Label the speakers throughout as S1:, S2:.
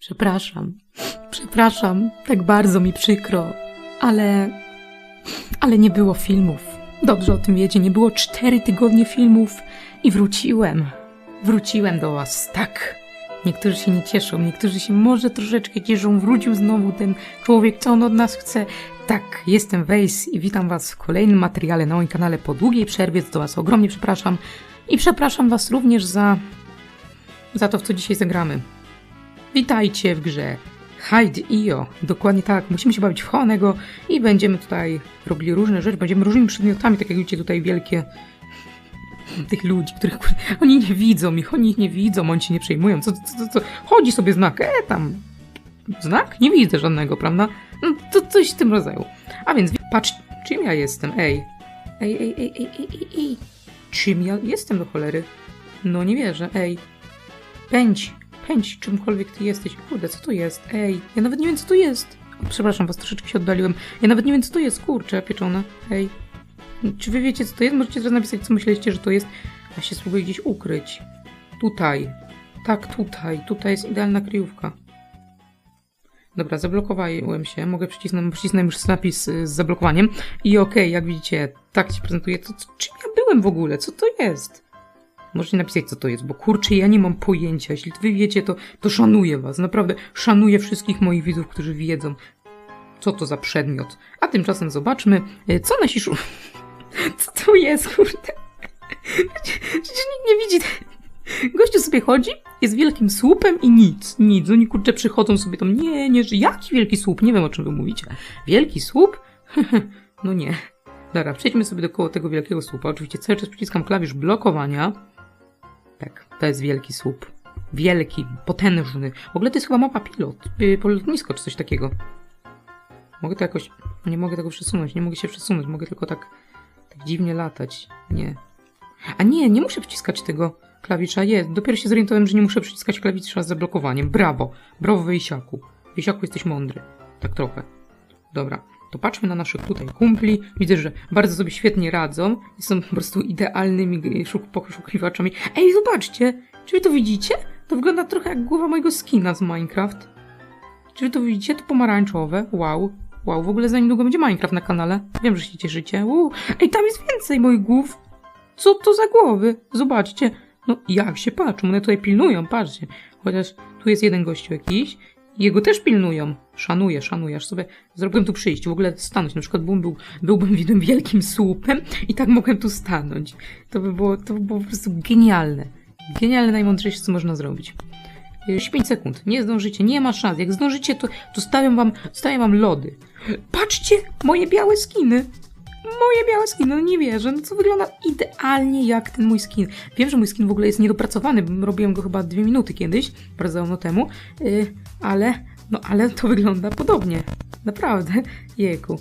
S1: Przepraszam, przepraszam, tak bardzo mi przykro, ale. ale nie było filmów. Dobrze o tym wiecie, nie było cztery tygodnie filmów i wróciłem. Wróciłem do was, tak. Niektórzy się nie cieszą, niektórzy się może troszeczkę cieszą. Wrócił znowu ten człowiek, co on od nas chce. Tak, jestem Wejs i witam was w kolejnym materiale na moim kanale po długiej przerwie, to was ogromnie przepraszam. I przepraszam was również za. za to, w co dzisiaj zagramy. Witajcie w grze Hide Io. Dokładnie tak, musimy się bawić w chowanego i będziemy tutaj robili różne rzeczy, będziemy różnymi przedmiotami, tak jak widzicie tutaj wielkie tych ludzi, których oni nie widzą ich, oni ich nie widzą, oni się nie przejmują. Co, co, co, co? Chodzi sobie znak, e tam. Znak? Nie widzę żadnego, prawda? No to coś w tym rodzaju. A więc patrz, czym ja jestem, ej. Ej, ej, ej, ej, ej, ej, ej. Czym ja jestem do cholery? No nie wierzę, ej. Pędź, czymkolwiek ty jesteś. Kurde, co to jest? Ej, ja nawet nie wiem, co to jest. Przepraszam was, troszeczkę się oddaliłem. Ja nawet nie wiem, co to jest, kurczę, pieczone. Ej. Czy wy wiecie, co to jest? Możecie teraz napisać, co myśleliście, że to jest. Ja się spróbuję gdzieś ukryć. Tutaj. Tak, tutaj. Tutaj jest idealna kryjówka. Dobra, zablokowałem się. Mogę przycisnąć, przycisnąłem już napis z zablokowaniem. I okej, jak widzicie, tak się prezentuje. To, co, czym ja byłem w ogóle? Co to jest? Możecie napisać, co to jest, bo kurczę, ja nie mam pojęcia. Jeśli wy wiecie, to, to szanuję was. Naprawdę szanuję wszystkich moich widzów, którzy wiedzą, co to za przedmiot. A tymczasem zobaczmy, y, co nasi szu... Co to jest, kurde? Przecież nikt nie widzi. Gościu sobie chodzi, jest wielkim słupem i nic, nic. Oni kurczę przychodzą sobie tam, nie, nie, jaki wielki słup? Nie wiem o czym wy mówicie. Wielki słup? no nie. Dobra, przejdźmy sobie dookoła tego wielkiego słupa. Oczywiście cały czas przyciskam klawisz blokowania. Tak, to jest wielki słup. Wielki, potężny. W ogóle to jest chyba mapa pilot, yy, polotnisko czy coś takiego. Mogę to jakoś... Nie mogę tego przesunąć, nie mogę się przesunąć, mogę tylko tak, tak dziwnie latać. Nie. A nie, nie muszę przyciskać tego klawisza. Jest, dopiero się zorientowałem, że nie muszę przyciskać klawisza z zablokowaniem. Brawo, brawo Wyjsiaku. Wyjsiaku jesteś mądry. Tak trochę. Dobra, to patrzmy na naszych tutaj kumpli. Widzę, że bardzo sobie świetnie radzą. Są po prostu idealnymi szuk poszukiwaczami. Ej, zobaczcie! Czy wy to widzicie? To wygląda trochę jak głowa mojego skina z Minecraft. Czy wy to widzicie? To pomarańczowe. Wow. Wow, w ogóle za niedługo będzie Minecraft na kanale. Wiem, że się cieszycie. Uu. Ej, tam jest więcej moich głów. Co to za głowy? Zobaczcie. No, jak się patrzą, one tutaj pilnują, patrzcie. Chociaż tu jest jeden gościu jakiś, jego też pilnują. Szanuję, szanuję, aż sobie zrobiłem tu przyjść, w ogóle stanąć. Na przykład byłbym, był, byłbym wielkim słupem i tak mogłem tu stanąć. To by było, to by było po prostu genialne. Genialne, najmądrzejsze, co można zrobić. Już 5 sekund. Nie zdążycie, nie ma szans. Jak zdążycie, to, to stawiam wam, stawiam wam lody. Patrzcie, moje białe skiny. Moje białe skin, no nie wierzę, no co wygląda idealnie jak ten mój skin. Wiem, że mój skin w ogóle jest niedopracowany, robiłem go chyba dwie minuty kiedyś, bardzo dawno temu, yy, ale, no ale to wygląda podobnie. Naprawdę, jejku.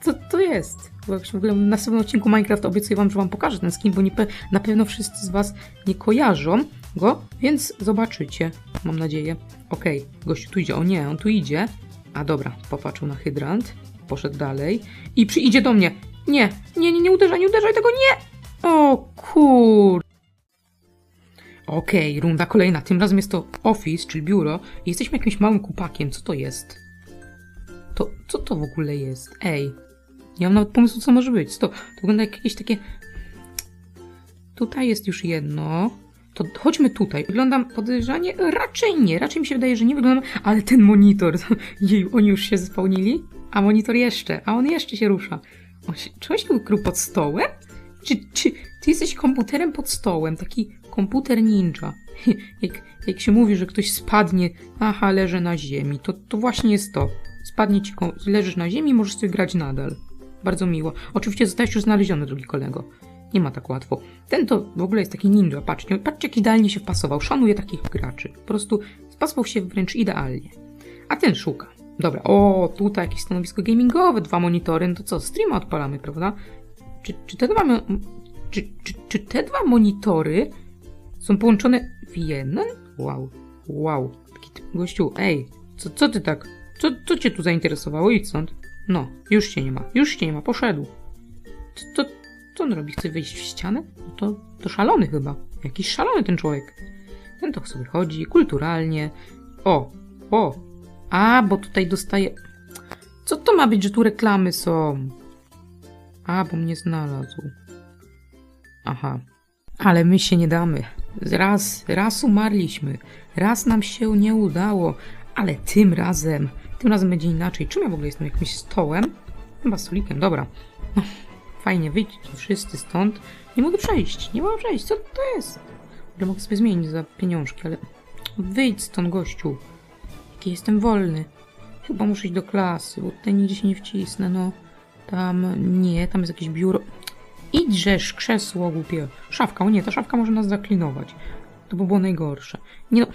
S1: Co to jest? W ogóle w następnym odcinku Minecraft obiecuję wam, że wam pokażę ten skin, bo nie, na pewno wszyscy z was nie kojarzą go, więc zobaczycie, mam nadzieję. Okej, okay, gościu tu idzie, o nie, on tu idzie. A dobra, popatrzył na hydrant, poszedł dalej i przyjdzie do mnie. Nie, nie, nie, nie uderzaj, nie uderzaj tego, nie! O kur... Okej, okay, runda kolejna. Tym razem jest to office, czyli biuro. I jesteśmy jakimś małym kupakiem. Co to jest? To, co to w ogóle jest? Ej, nie mam nawet pomysłu, co może być. To, to wygląda jak jakieś takie... Tutaj jest już jedno. To chodźmy tutaj. Wyglądam podejrzanie? Raczej nie. Raczej mi się wydaje, że nie wyglądam... Ale ten monitor... Jej, oni już się spełnili? A monitor jeszcze. A on jeszcze się rusza. On się, czy on się ukrył pod stołem? Czy, czy ty jesteś komputerem pod stołem? Taki komputer ninja. Jak, jak się mówi, że ktoś spadnie, aha, leży na ziemi, to, to właśnie jest to. Spadnie ci, leżysz na ziemi możesz sobie grać nadal. Bardzo miło. Oczywiście zostałeś już znaleziony, drugi kolego. Nie ma tak łatwo. Ten to w ogóle jest taki ninja, patrzcie, patrzcie jak idealnie się wpasował. Szanuję takich graczy. Po prostu spasował się wręcz idealnie. A ten szuka. Dobra, o, tutaj jakieś stanowisko gamingowe, dwa monitory, no to co, streama odpalamy, prawda? Czy, czy, te, dwa, czy, czy, czy te dwa monitory są połączone w jeden? Wow, wow. Taki gościu, ej, co, co ty tak, co, co cię tu zainteresowało? Idź stąd. No, już cię nie ma, już cię nie ma, poszedł. Co, to, co on robi? Chce wejść w ścianę? No to, to szalony chyba. Jakiś szalony ten człowiek. Ten to sobie chodzi, kulturalnie. O, O! A, bo tutaj dostaję... Co to ma być, że tu reklamy są? A, bo mnie znalazł. Aha. Ale my się nie damy. Raz, raz umarliśmy. Raz nam się nie udało. Ale tym razem, tym razem będzie inaczej. Czym ja w ogóle jestem? Jakimś stołem? Chyba stolikiem, dobra. No, fajnie, wyjdźcie wszyscy stąd. Nie mogę przejść, nie mogę przejść. Co to jest? Ale mogę sobie zmienić za pieniążki, ale... Wyjdź stąd, gościu. Jaki jestem wolny. Chyba muszę iść do klasy, bo tutaj nigdzie się nie wcisnę, no. Tam nie, tam jest jakieś biuro. Idźżesz, krzesło głupie. Szafka, o nie, ta szafka może nas zaklinować. To by było najgorsze. Nie no,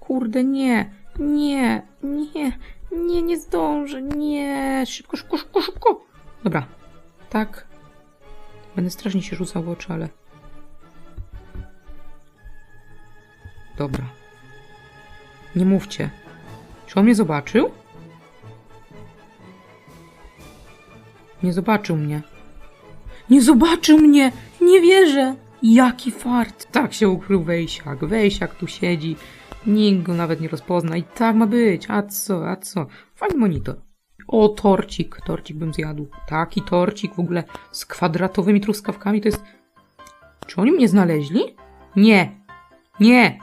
S1: kurde, nie, nie, nie, nie, nie zdążę, nie. Szybko, szybko, szybko, szybko. Dobra, tak. Będę strasznie się rzucał w oczy, ale... Dobra. Nie mówcie. Czy on mnie zobaczył? Nie zobaczył mnie. Nie zobaczył mnie! Nie wierzę! Jaki fart! Tak się ukrył Wejsiak. Wejsiak tu siedzi. Nikt go nawet nie rozpozna. I tak ma być. A co, a co? Fajny monitor. O, torcik. Torcik bym zjadł. Taki torcik w ogóle z kwadratowymi truskawkami to jest... Czy oni mnie znaleźli? Nie. Nie.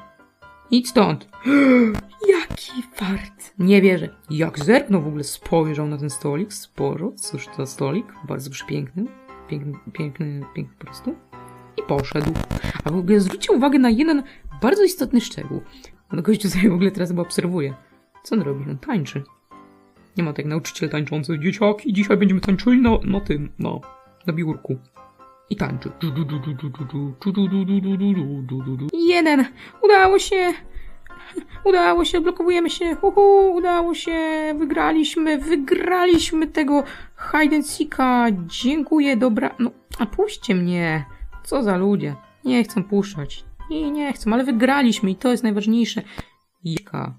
S1: Idź stąd. Jaki fart. Nie wierzę. Jak zerknął w ogóle, spojrzał na ten stolik. Sporo. Cóż to za stolik? Bardzo przepiękny. Piękny, piękny, piękny po prostu. I poszedł. A w ogóle zwróćcie uwagę na jeden bardzo istotny szczegół. On gościu sobie w ogóle teraz chyba obserwuje. Co on robi? On tańczy. Nie ma tak nauczyciel tańczący. Dzieciaki, dzisiaj będziemy tańczyli na, na tym, na, na biurku. I tańczy. Jeden! Udało się! Udało się, odblokowujemy się, uhu, udało się, wygraliśmy, wygraliśmy tego hide and seeka, dziękuję, dobra, no, a puśćcie mnie, co za ludzie, nie chcę puszczać, nie, nie chcę, ale wygraliśmy i to jest najważniejsze. Jaka?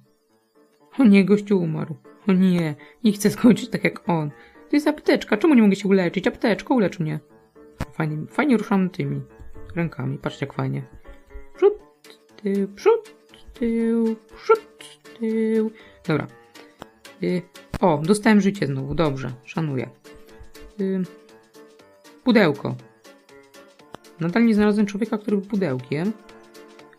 S1: O nie, gościu umarł, o nie, nie chcę skończyć tak jak on. To jest apteczka, czemu nie mogę się uleczyć? Apteczko, ulecz mnie. Fajnie, fajnie ruszam tymi rękami, patrzcie jak fajnie. Przód, tył, przód, tył, przód, tył. Dobra. Y, o, dostałem życie znowu, dobrze, szanuję. Y, pudełko. Nadal nie znalazłem człowieka, który był pudełkiem.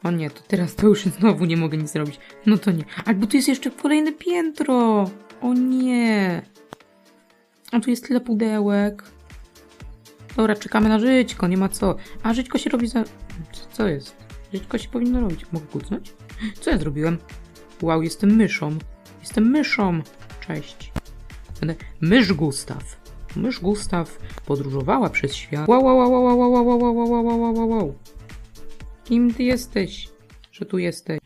S1: O nie, to teraz to już znowu nie mogę nic zrobić. No to nie. Albo tu jest jeszcze kolejne piętro. O nie. A tu jest tyle pudełek. Dobra, czekamy na żyćko, nie ma co. A żyćko się robi za... Co- jest? Żyćko się powinno robić. Mogę kucnąć? Co ja zrobiłem? Wow, jestem myszą. Jestem myszą. Cześć. Mysz Gustaw. Mysz Gustaw podróżowała przez świat. Wow, wow, wow, wow, wow, wow, wow, wow, wow, wow, wow. Kim ty jesteś, że tu jesteś?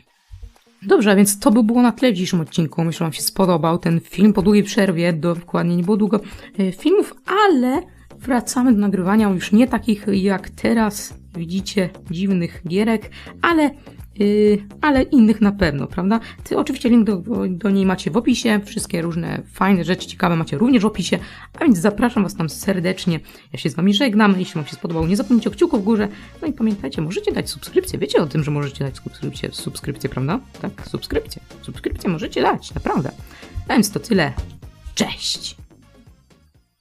S1: Dobrze, a więc to by było na tyle w dzisiejszym odcinku. Myślę, że Wam się spodobał ten film po długiej przerwie. Dokładnie nie było długo e, filmów, ale wracamy do nagrywania już nie takich jak teraz, widzicie, dziwnych gierek, ale, ale innych na pewno, prawda? Ty oczywiście link do, do niej macie w opisie, wszystkie różne fajne rzeczy ciekawe macie również w opisie, a więc zapraszam Was tam serdecznie. Ja się z Wami żegnam, jeśli Wam się spodobało, nie zapomnijcie o kciuku w górze, no i pamiętajcie, możecie dać subskrypcję, wiecie o tym, że możecie dać subskrypcję, subskrypcję prawda? Tak, subskrypcję, subskrypcję możecie dać, naprawdę. A więc to tyle, cześć!